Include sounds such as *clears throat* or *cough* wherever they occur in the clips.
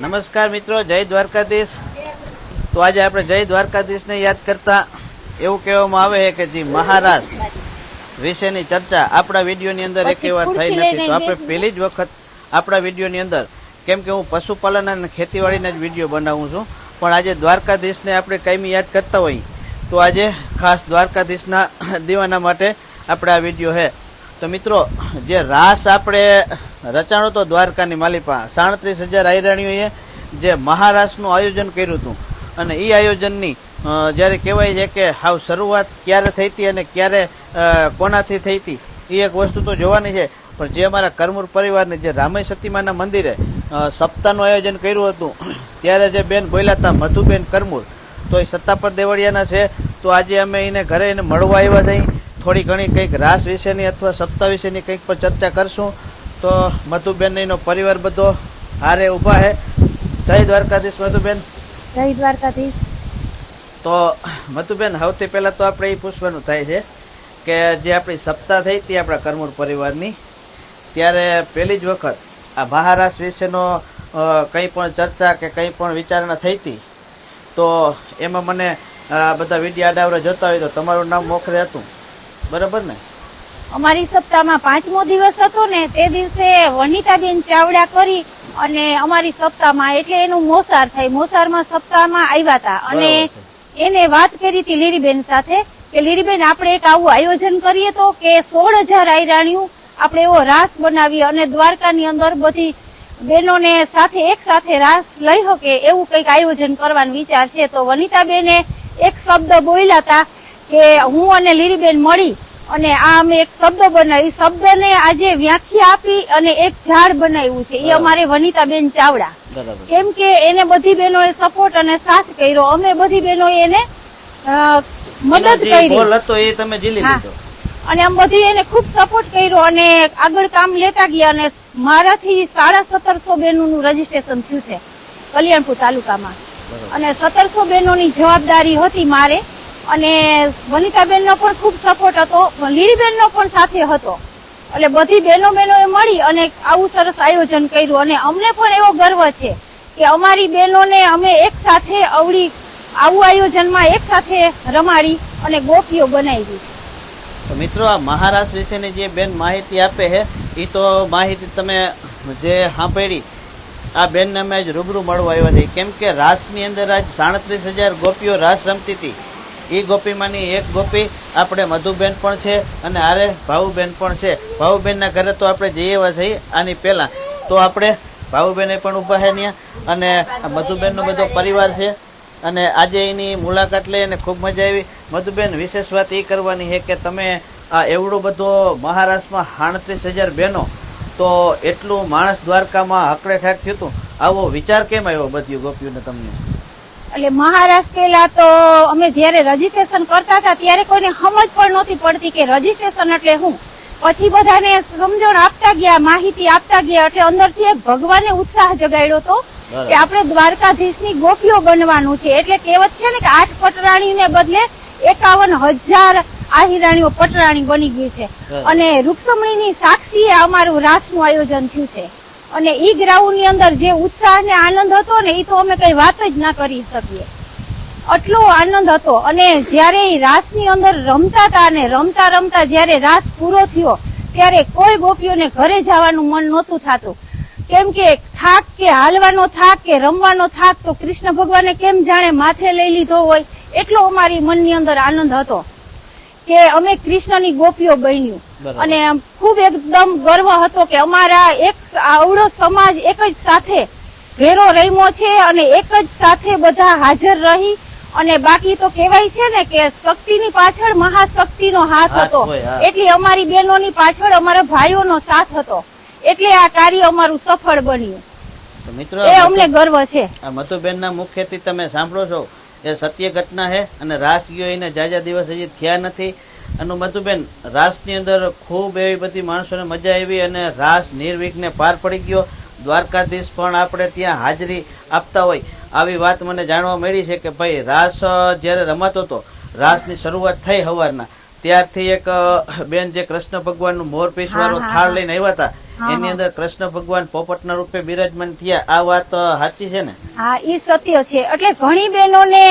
નમસ્કાર મિત્રો જય દ્વારકાધીશ. તો આજે આપણે જય દ્વારકાધીશને યાદ કરતા એવું કહેવામાં આવે છે કે જે મહારાજ વિશેની ચર્ચા આપણા વિડીયોની અંદર એક વાર થઈ નથી. તો આપણે પહેલી જ વખત આપણા વિડીયોની અંદર કેમ કે હું પશુપાલન અને ખેતીવાડીના જ વીડિયો બનાવું છું પણ આજે દ્વારકાધીશને આપણે કાયમી યાદ કરતા હોઈએ તો આજે ખાસ દ્વારકાધીશના *coughs* દીવાના માટે આપણે આ વીડિયો છે. તો મિત્રો, જે રાસ આપણે રચાણો તો દ્વારકાની માલિપા, સાડત્રીસ હજાર આયરાણીઓએ જે મહારાસનું આયોજન કર્યું હતું. અને એ આયોજનની જ્યારે કહેવાય છે કે હાવ શરૂઆત ક્યારે થઈ હતી અને ક્યારે કોનાથી થઈ હતી એ એક વસ્તુ તો જોવાની છે. પણ જે અમારા કરમૂર પરિવારને જે રામય સતીમાના મંદિરે સપ્તાહનું આયોજન કર્યું હતું, ત્યારે જે બેન બોલ્યા હતા મધુબેન કરમૂર તો એ સત્તાપર દેવળિયાના છે, તો આજે અમે એને ઘરે એને મળવા આવ્યા છે થોડી ઘણી કંઈક રાસ વિશેની અથવા સપ્તાહ વિશેની કંઈક પર ચર્ચા કરશું. તો મધુબેન એનો પરિવાર બધો હારે ઊભા હે. જય દ્વારકાધીશ મધુબેન. જય દ્વારકાધીશ. તો મધુબેન સૌથી પહેલાં તો આપણે એ પૂછવાનું થાય છે કે જે આપણી સપ્તાહ થઈ હતી આપણા કરમૂર પરિવારની. ત્યારે પહેલી જ વખત આ મહારાસ વિશેનો કંઈ પણ ચર્ચા કે કંઈ પણ વિચારણા થઈ હતી તો એમાં મને બધા વિડીયા અડાવરા જોતા હોય તો તમારું નામ મોખરે હતું. બરાબર ને? અમારી સપ્તાહમાં પાંચમો દિવસ હતો ને તે દિવસે વનિતાબેન ચાવડા કરી અને અમારી સપ્તાહમાં એટલે એનું મોસાર થઈ મોસારમાં સપ્તાહમાં આવ્યા હતા. અને એને વાત કરી હતી લીરીબેન સાથે કે લીરીબેન આપણે એક આવું આયોજન કરીએ તો કે સોળ હજાર આયરાણીઓ આપણે એવો રાસ બનાવીએ અને દ્વારકાની અંદર બધી બહેનોને સાથે એક સાથે રાસ લઈ શકે એવું કંઈક આયોજન કરવાનો વિચાર છે. તો વનિતાબેને એક શબ્દ બોલ્યા હતા કે હું અને લીરીબેન મળી અને આ અમે એક શબ્દ બનાવી શબ્દને આજે વ્યાખ્યા આપી અને એક ઝાડ બનાવ્યું છે. એ. અમારે વનિતાબેન ચાવડા. કેમ કે એને બધી બહેનોએ સપોર્ટ અને સાથ કર્યો. અમે બધી બહેનોએ એને મદદ કરી. તમે ઝીલી. લીધો. અને આમ બધી એને ખૂબ સપોર્ટ કર્યો અને આગળ કામ લેતા ગયા અને મારાથી સાડા સત્તરસો બહેનોનું રજીસ્ટ્રેશન થયું છે કલ્યાણપુર તાલુકામાં. અને સત્તરસો બહેનોની જવાબદારી હતી મારે. અને વનિતાબેનનો પણ ખૂબ સપોર્ટ હતો, લીલીબેનનો પણ સાથે હતો. એટલે બધી બહેનો બહેનોએ મળી અને આવું સરસ આયોજન કર્યું. અને અમને પણ એવો ગર્વ છે કે અમારી બહેનોને અમે એક સાથે અવળી આવું આયોજનમાં એક સાથે રમાડી અને ગોપીઓ બનાવી. તો મિત્રો, આ મહારાષ્ટ્ર વિશેની જે બેન માહિતી આપે છે એ તો માહિતી તમે જે સાંભળી, આ બેનને અમે જ રૂબરૂ મળવા આવ્યા છે કેમ કે રાસની અંદર આજ સાડત્રીસ હજાર ગોપીઓ રાસ રમતી હતી. એ ગોપીમાંની એક ગોપી આપણે મધુબેન પણ છે અને આરે ભાવુબેન પણ છે. ભાવુબેનના ઘરે તો આપણે જઈએ એવા છીએ આની પહેલાં. તો આપણે ભાવુબેને પણ ઊભા છે ત્યાં અને મધુબેનનો બધો પરિવાર છે. અને આજે એની મુલાકાત લઈ અને ખૂબ મજા આવી. મધુબેન, વિશેષ વાત એ કરવાની છે કે તમે આ એવડો બધો મહારાષ્ટ્રમાં સાડત્રીસ હજાર બહેનો. તો એટલું માણસ દ્વારકામાં હકડે ઠાક થયું હતું આવો વિચાર કેમ આવ્યો બધી ગોપીઓને તમને? એટલે મહારાષ્ટ્ર પહેલા તો અમે જયારે રજીસ્ટ્રેશન કરતા હતા ત્યારે કોઈને સમજ પણ નહોતી પડતી કે રજીસ્ટ્રેશન એટલે શું. પછી બધાને સમજણ આપતા ગયા માહિતી આપતા ગયા એટલે અંદરથી ભગવાને ઉત્સાહ જગાડ્યો હતો કે આપણે દ્વારકાધીશની ગોપીઓ બનવાનું છે. એટલે કહેવત છે ને કે આઠ પટરાણીને બદલે એકાવન હજાર આહિરાણીઓ પટરાણી બની ગઈ છે. અને રૂક્ષમણીની સાક્ષીએ અમારું રાસનું આયોજન થયું છે. અને ઈ ગ્રાઉન્ડની અંદર જે ઉત્સાહ ને આનંદ હતો ને એ તો અમે કઈ વાત જ ના કરી શકીએ. આટલો આનંદ હતો. અને જ્યારે એ રાસની અંદર રમતા હતા અને રમતા રમતા જ્યારે રાસ પૂરો થયો, ત્યારે કોઈ ગોપીઓને ઘરે જવાનું મન નહોતું થતું. કેમ કે થાક કે હાલવાનો થાક કે રમવાનો થાક તો કૃષ્ણ ભગવાને કેમ જાણે માથે લઈ લીધો હોય, એટલો અમારી મનની અંદર આનંદ હતો કે અમે કૃષ્ણની ગોપીઓ બન્યું. અને ખૂબ એકદમ ગર્વ હતો કે અમારા એક આવડો સમાજ એક જ સાથે ઘેરો રમ્યો છે અને એક જ સાથે બધા હાજર રહી અને બાકી તો કહેવાય છે ને કે શક્તિની પાછળ મહાશક્તિનો હાથ હતો. એટલે અમારી બહેનોની પાછળ અમારા ભાઈઓનો સાથ હતો. એટલે આ કાર્ય અમારું સફળ બન્યું. મિત્રો એ અમને ગર્વ છે. આ મધુબેનના મુખ્યથી તમે સાંભળો છો એ સત્ય ઘટના છે અને રાસ ગયો એને જાજા દિવસ હજી થયા નથી. અને મધુબેન રાસની અંદર ખૂબ એવી બધી માણસોને મજા આવી અને રાસ નિર્વિઘ્ને પાર પડી ગયો. દ્વારકાધીશ પણ આપણે ત્યાં હાજરી આપતા હોય. આવી વાત મને જાણવા મળી છે કે ભાઈ રાસ જ્યારે રમાતો હતો રાસની શરૂઆત થઈ સવારના ત્યારથી એક બેન જે કૃષ્ણ ભગવાનનું મોરપીસ વાળો થાળ લઈને આવ્યા હતા એની અંદર કૃષ્ણ ભગવાન પોપટના રૂપે બિરાજમાન થયા. આ વાત સાચી છે ને? હા એ સત્ય છે. એટલે ઘણી બહેનોને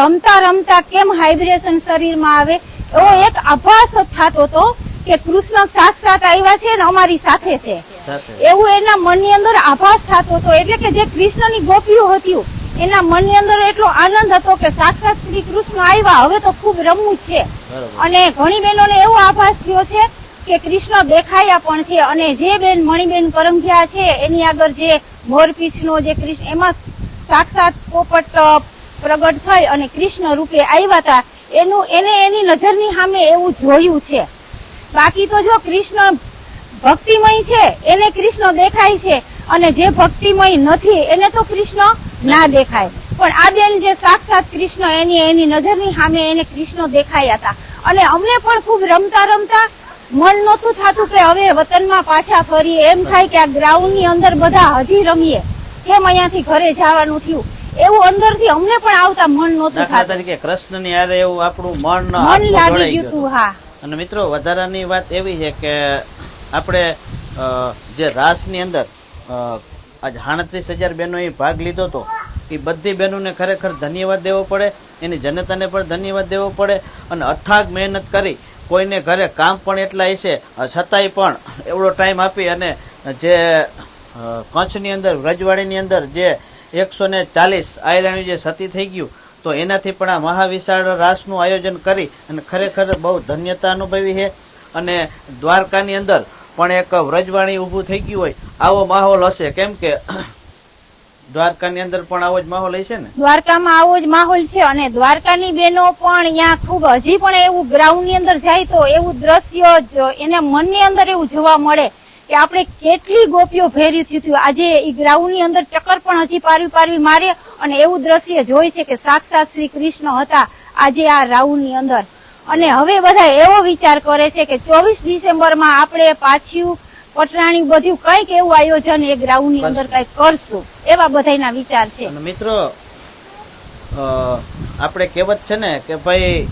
રમતા રમતા કેમ હાઇડ્રેશન શરીરમાં આવે? એવો એક આભાસ થતો હતો કે કૃષ્ણ સાક્ષાત આવ્યા છે ને અમારી સાથે છે. એવું એના મનની અંદર આભાસ થતો હતો. એટલે કે જે કૃષ્ણની ગોપીઓ હતી એના મનની અંદર એટલો આનંદ હતો કે સાક્ષાત શ્રી કૃષ્ણ આવ્યા. હવે તો ખૂબ રમવું છે. અને ઘણી બહેનોને એવો આભાસ થયો છે કે કૃષ્ણ દેખાયા પણ છે અને જે બેન મણિબેન કરંગિયા છે એની આગળ જે મોરપીછનો જે કૃષ્ણ એમાં સાક્ષાત પોપટ પ્રગટ થઈ અને કૃષ્ણ રૂપે આવ્યા હતા. એનું, એને એની નજરની સામે એવું જોયું છે. બાકી તો જો કૃષ્ણ ભક્તિમય છે, એને કૃષ્ણ દેખાય છે, અને જે ભક્તિમય નથી, એને તો કૃષ્ણ ના દેખાય. પણ આ બેન જે સાક્ષાત કૃષ્ણ, એની એની નજરની સામે એને કૃષ્ણ દેખાયા હતા. અને અમને પણ ખૂબ રમતા રમતા મન નહોતું થતું કે હવે વતનમાં પાછા ફરીએ. એમ થાય કે આ ગ્રાઉન્ડની અંદર બધા હજી રમીએ. કેમ અહીંયાથી ઘરે જવાનું થયું? એવું અંદરથી અમને પણ આવતા મન નહોતું દાખલા થતું. તરીકે કૃષ્ણની હારે એવું આપણું મન મન લાગી જોડાઈ ગયું ગયું હતું હા. અને મિત્રો વધારાની વાત એવી છે કે આપણે અ, જે રાસની અંદર અ, આજ સાડત્રીસ હજાર બહેનોએ ભાગ લીધો હતો એ બધી બહેનોને ખરેખર ધન્યવાદ દેવો પડે એની જનતાને પણ ધન્યવાદ દેવો પડે અને અથાગ મહેનત કરી કોઈને ઘરે કામ પણ એટલા હશે અ, છતાંય પણ એવડો ટાઈમ આપી અને જે અ, કચ્છની અંદર રજવાડીની અંદર જે એકસો ને ચાલીસ આયલાનું જે સતી થઈ ગયું, તો એનાથી પણ આ મહાવિશાળ રાસનું આયોજન કરી અને ખરેખર બહુ ધન્યતા અનુભવી છે. અને દ્વારકાની અંદર પણ એક વ્રજવાણી ઊભું થઈ ગયું હોય, આવો માહોલ હશે. કેમ કે *coughs* દ્વારકાની અંદર પણ આવો જ માહોલ હશે ને? દ્વારકામાં આવો જ માહોલ છે અને દ્વારકાની બહેનો પણ અહીંયા ખૂબ, હજી પણ એવું ગ્રાઉન્ડની અંદર જાય તો એવું દ્રશ્ય જ, એને મનની અંદર એવું જોવા મળે. કે આપણે કેટલી ગોપીઓ ફેરી થયું હતું. આજે એ ગ્રાઉન્ડની અંદર ચક્કર પણ હજી પારવી પારવી મારે અને એવું દ્રશ્ય જોઈ છે કે સાક્ષાત શ્રી કૃષ્ણ હતા આજે આ રાઉન્ડની અંદર. અને હવે બધા એવો વિચાર કરે છે કે ચોવીસ ડિસેમ્બરમાં આપણે પાછું પટરાણી બધું કંઈક એવું આયોજન એ ગ્રાઉન્ડની અંદર કંઈક કરશું. એવા બધાના વિચાર છે. મિત્રો આપણે કહેવત છે ને કે ભાઈ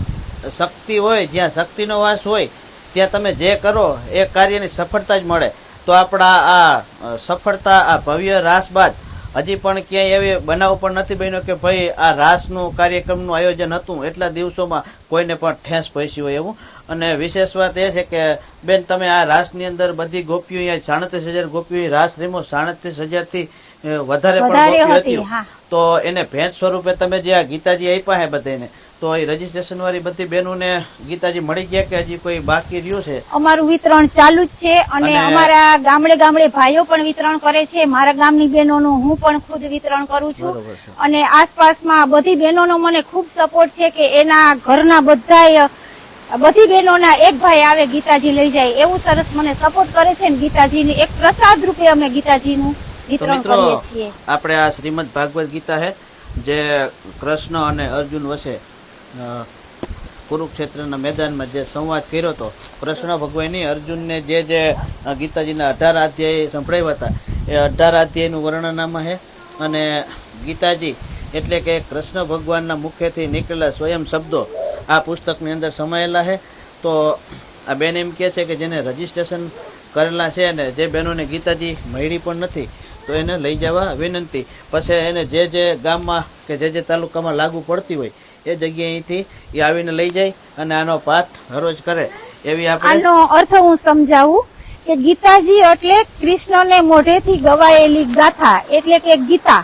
શક્તિ હોય જ્યાં શક્તિનો વાસ હોય ત્યાં તમે જે કરો એ કાર્યની સફળતા જ મળે. તો આપણા આ સફળતા આ ભવ્ય રાસ બાદ હજી પણ ક્યાંય એવી બનાવ પણ નથી બન્યો કે ભાઈ આ રાસનું કાર્યક્રમનું આયોજન હતું. એટલા દિવસોમાં કોઈને પણ ઠેસ પહોંચી હોય એવું. અને વિશેષ વાત એ છે કે બેન તમે આ રાસની અંદર બધી ગોપીઓ અહીંયા સાડત્રીસ હજાર ગોપીઓ રાસ રીમો સાડત્રીસ હજારથી વધારે પણ ગોપીઓ હતી તો એને ભેટ સ્વરૂપે તમે જે આ ગીતાજી આપ્યા હે બધાને તો એ રજીસ્ટ્રેશન વાળી બધી બહેનોને ગીતાજી મળી ગયા કે હજી કોઈ બાકી રહ્યું છે? અમારું વિતરણ ચાલુ જ છે અને અમારા ગામડે ગામડે ભાઈઓ પણ વિતરણ કરે છે. મારા ગામની બહેનોનું હું પણ ખુદ વિતરણ કરું છું. અને આસપાસમાં બધી બહેનોનો મને ખૂબ સપોર્ટ છે કે એના ઘરના બધા બધી બહેનોના એક ભાઈ આવે ગીતાજી લઈ જાય. એવું સરસ મને સપોર્ટ કરે છે ને ગીતાજીની એક પ્રસાદ રૂપે અમે ગીતાજીનું વિતરણ કરીએ છીએ. આપણે આ શ્રીમદ ભાગવત ગીતા છે જે કૃષ્ણ અને અર્જુન વચ્ચે કુરુક્ષેત્રના મેદાનમાં જે સંવાદ કર્યો હતો, કૃષ્ણ ભગવાનની અર્જુનને જે જે ગીતાજીના અઢાર અધ્યાય સંભળાવ્યા હતા, એ અઢાર અધ્યાયનું વર્ણનામાં છે અને ગીતાજી એટલે કે કૃષ્ણ ભગવાનના મુખેથી નીકળેલા સ્વયં શબ્દો આ પુસ્તકની અંદર સમાયેલા છે તો આ બેન એમ કહે છે કે જેને રજીસ્ટ્રેશન કરેલા છે અને જે બહેનોને ગીતાજી મળી પણ નથી, તો એને લઈ જવા વિનંતી. પછી એને જે જે ગામમાં કે જે જે તાલુકામાં લાગુ પડતી હોય એ જગ્યાએથી એ આવીને લઈ જાય અને આનો પાઠ હરોજ કરે. એવી આનો અર્થ હું સમજાવું કે ગીતાજી એટલે કૃષ્ણને મોઢેથી ગવાયેલી ગાથા એટલે કે ગીતા.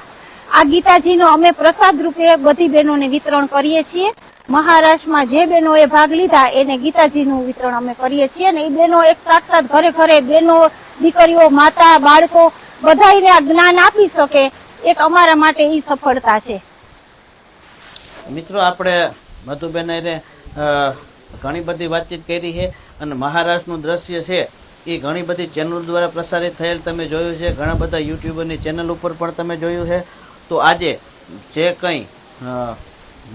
આ ગીતાજીનો અમે પ્રસાદ રૂપે બધી બહેનોને વિતરણ કરીએ છીએ. મહારાષ્ટ્રમાં જે બહેનોએ ભાગ લીધા એને ગીતાજીનું વિતરણ અમે કરીએ છીએ અને એ બહેનો એક સાક્ષાત ઘરે ઘરે બહેનો, દીકરીઓ, માતા, બાળકો બધાને આ જ્ઞાન આપી શકે. એક અમારા માટે એ સફળતા છે. મિત્રો, આપણે મધુબેન ઘણી બધી વાતચીત કરી છે અને મહારાષ્ટ્રનું દ્રશ્ય છે, એ ઘણી બધી ચેનલ દ્વારા પ્રસારિત થયેલ તમે જોયું છે. ઘણા બધા યુટ્યુબરની ચેનલ ઉપર પણ તમે જોયું છે. તો આજે જે કંઈ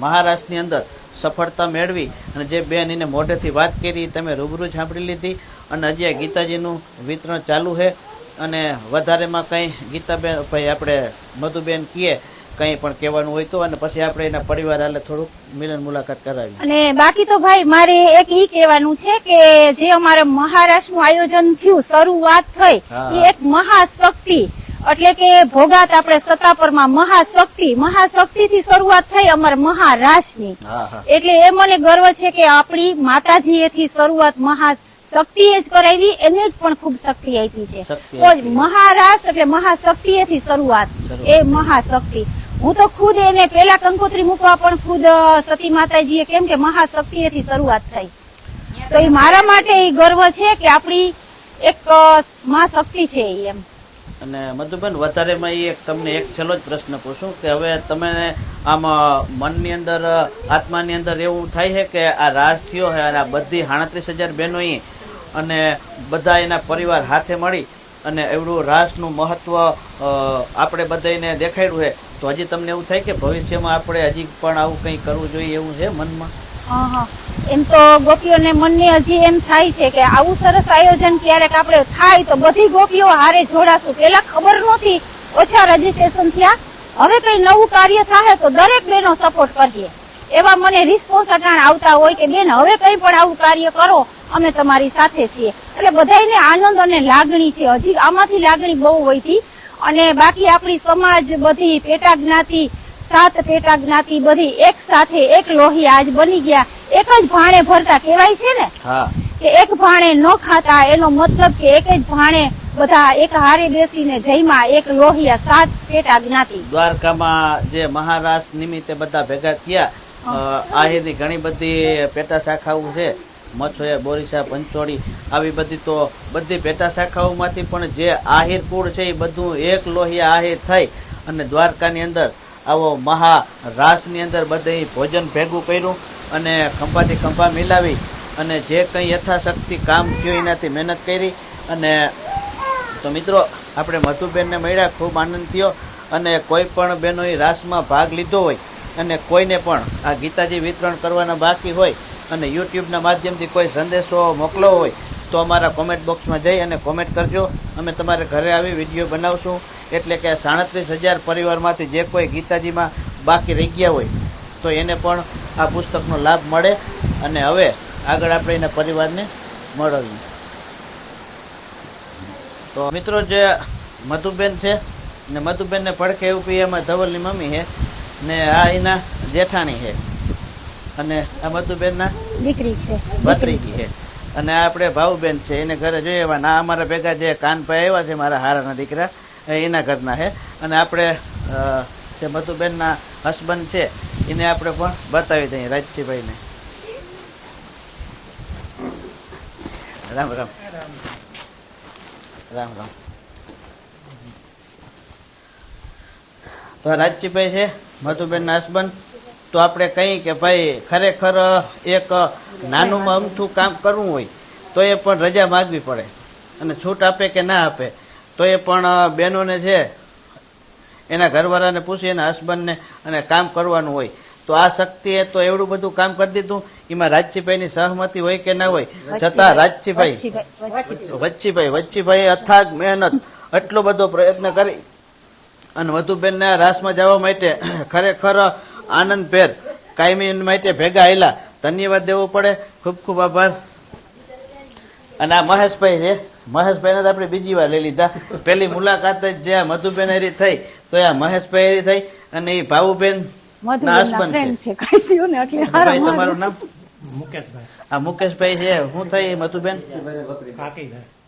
મહારાષ્ટ્રની અંદર સફળતા મેળવી અને જે બેન એને મોઢેથી વાત કરી તમે રૂબરૂ સાંભળી લીધી અને હજી ગીતાજીનું વિતરણ ચાલુ છે. અને વધારેમાં કંઈ ગીતાબેન, ભાઈ, આપણે મધુબેન કહીએ કંઈ પણ કહેવાનું હોય તો અને પછી આપણે એના પરિવાર હાલે થોડુંક મિલન મુલાકાત કરાવી અને બાકી તો ભાઈ મારે એક ઈ કહેવાનું છે કે જે અમારે મહારાષ્ટ્રનું આયોજન થયું શરૂઆત થઈ એ એક મહાશક્તિ એટલે કે ભોગાત આપણે સત્તાપરમાં મહાશક્તિ મહાશક્તિ થી શરૂઆત થઈ અમારે હા એટલે એ મને ગર્વ છે કે આપણી માતાજીએથી શરૂઆત મહાશક્તિએ જ કરાવી એને જ પણ ખૂબ શક્તિ આપી છે. શક્તિ જ એટલે મહાશક્તિ એથી શરૂઆત. એ મહાશક્તિ. હું તો ખુદ એને પેલા કંકોત્રી મૂકવા પણ ખુદ સતી માતાજીએ કેમ કે મહાશક્તિએથી શરૂઆત થઈ. તો એ મારા માટે એ ગર્વ છે કે આપણી એક અ, મહાશક્તિ છે એમ. અને મધુબેન વધારેમાં ઈ એક તમને એક છેલ્લો જ પ્રશ્ન પૂછું કે હવે તમે આમ મનની અંદર આત્માની અંદર એવું થાય છે કે આ રાસ થયો છે અને આ બધી સાડત્રીસ હજાર બહેનો અને બધા એના પરિવાર હાથે મળી અને એવડું રાસનું મહત્વ આપણે બધાને દેખાડ્યું છે. તો હજી તમને એવું થાય કે ભવિષ્યમાં આપણે હજી પણ આવું કંઈ કરવું જોઈએ એવું છે મનમાં. એમ તો ગોપીઓને મનને હજી એમ થાય છે કે આવું સરસ આયોજન ક્યારેક આપણે થાય તો બધી ગોપીઓ હારે જોડાશું. પેલા ખબર નહોતી ઓછા રજીસ્ટ્રેશન થયા. હવે કઈ નવું કાર્ય થાય તો દરેક બહેનો સપોર્ટ કરીએ. એવા મને રિસ્પોન્સ અટાણ આવતા હોય કે બેન, હવે કઈ પણ આવું કાર્ય કરો, અમે તમારી સાથે છીએ. એટલે બધાને આનંદ અને લાગણી છે. હજી આમાંથી લાગણી બહુ હોય હતી અને બાકી આપણી સમાજ બધી પેટા જ્ઞાતિ સાત પેટા જ્ઞાતિ બધી એક સાથે એક લોહી આજ બની ગયા. એક જ ભાણે ભરતા કહેવાય છે ને? કે એક ભાણે ન ખાતા એનો મતલબ કે એક જ ભાણે બધા એક હારે બેસીને જયમાં એક લોહિયા સાત પેટા જ્ઞાતિ. દ્વારકામાં જે મહારાષ્ટ્ર નિમિત્તે બધા ભેગા થયા આ આહિરની ઘણી બધી પેટા શાખાઓ છે. મચ્છોયા બોરીસા, પંચોળી આવી બધી તો બધી પેટા શાખાઓમાંથી પણ જે આહિર કુળ છે એ બધું એક લોહિયા આહિર થઈ અને દ્વારકાની અંદર આવો મહા રાસની અંદર બધે ભોજન ભેગું કર્યું અને ખંભાથી ખંભા મિલાવી અને જે કંઈ યથાશક્તિ કામ થયું એનાથી મહેનત કરી અને તો મિત્રો, આપણે મધુબેનને મળ્યા, ખૂબ આનંદ થયો અને કોઈ પણ બહેનોએ રાસમાં ભાગ લીધો હોય અને કોઈને પણ આ ગીતાજી વિતરણ કરવાના બાકી હોય અને યુટ્યુબના માધ્યમથી કોઈ સંદેશો મોકલવો હોય તો અમારા કોમેન્ટ બોક્સમાં જઈ અને કોમેન્ટ કરજો. અમે તમારે ઘરે આવી વીડિયો બનાવશું. એટલે કે સાડત્રીસ હજાર પરિવારમાંથી જે કોઈ ગીતાજીમાં બાકી રહી ગયા હોય, તો એને પણ આ પુસ્તકનો લાભ મળે અને હવે આગળ આપણે એના પરિવારને મળવીએ. તો મિત્રો જે મધુબેન છે, ને મધુબેનને પડખે એવું પી એમાં ધવલની મમ્મી છે, ને આ એના જેઠાણી છે. અને આ મધુબેનના દીકરી છે. ભત્રીજી છે. અને આપણે ભાવબેન છે એને ઘરે જોઈએ એવા ના અમારા ભેગા જે કાનભાઈ આવ્યા છે મારા હારાના દીકરા એ એના ઘરના છે. અને આપણે જે મધુબેનના હસબન્ડ છે એને આપણે પણ બતાવી દઈએ રાજજીભાઈને. રામ રામ. રામ રામ. તો રાજજીભાઈ છે મધુબેનના હસબન્ડ તો આપણે કહીએ કે ભાઈ ખરેખર એક નાનું અમથું કામ કરવું હોય તો એ પણ રજા માગવી પડે. અને છૂટ આપે કે ના આપે તો એ પણ બહેનોને છે એના ઘરવાળાને પૂછી એના હસબન્ડને અને કામ કરવાનું હોય. તો આ શક્તિએ તો એવડું બધું કામ કરી દીધું એમાં રાજજીભાઈની સહમતી હોય કે ના હોય? છતાં રાજજીભાઈ વચ્ચીભાઈ, વચ્ચીભાઈ અથાગ મહેનત એટલો બધો પ્રયત્ન કરી. અને વધુબેનને આ રાસમાં જવા માટે *clears throat* ખરેખર આનંદભેર કાયમી માટે ભેગા આવેલા ધન્યવાદ દેવો પડે. ખૂબ ખૂબ આભાર. અને આ મહેશભાઈ છે. મહેશભાઈને તો આપણે બીજી વાર લઈ લીધા. પેલી મુલાકાત જ જે આ મધુબેન હારી થઈ તો આ મહેશભાઈ હારી થઈ અને એ ભાવુબેન છે. ભાઈ તમારું નામ? મુકેશભાઈ. આ મુકેશભાઈ છે. શું થઈ મધુબેન?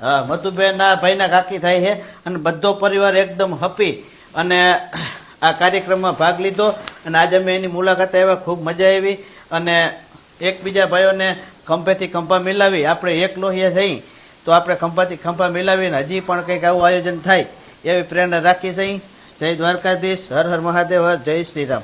હા મધુબેન ના ભાઈના કાકી થાય છે. અને બધો પરિવાર એકદમ હપી. અને આ કાર્યક્રમમાં ભાગ લીધો અને આજે અમે એની મુલાકાત આવ્યા. ખૂબ મજા આવી અને એકબીજા ભાઈઓને ખંભેથી ખંભા મિલાવી. આપણે એક લોહિયા થઈ તો આપણે ખંભાથી ખંભા મિલાવીને હજી પણ કંઈક આવું આયોજન થાય એવી પ્રેરણા રાખી છે. જય દ્વારકાધીશ. હર હર મહાદેવ. હર જય શ્રી રામ.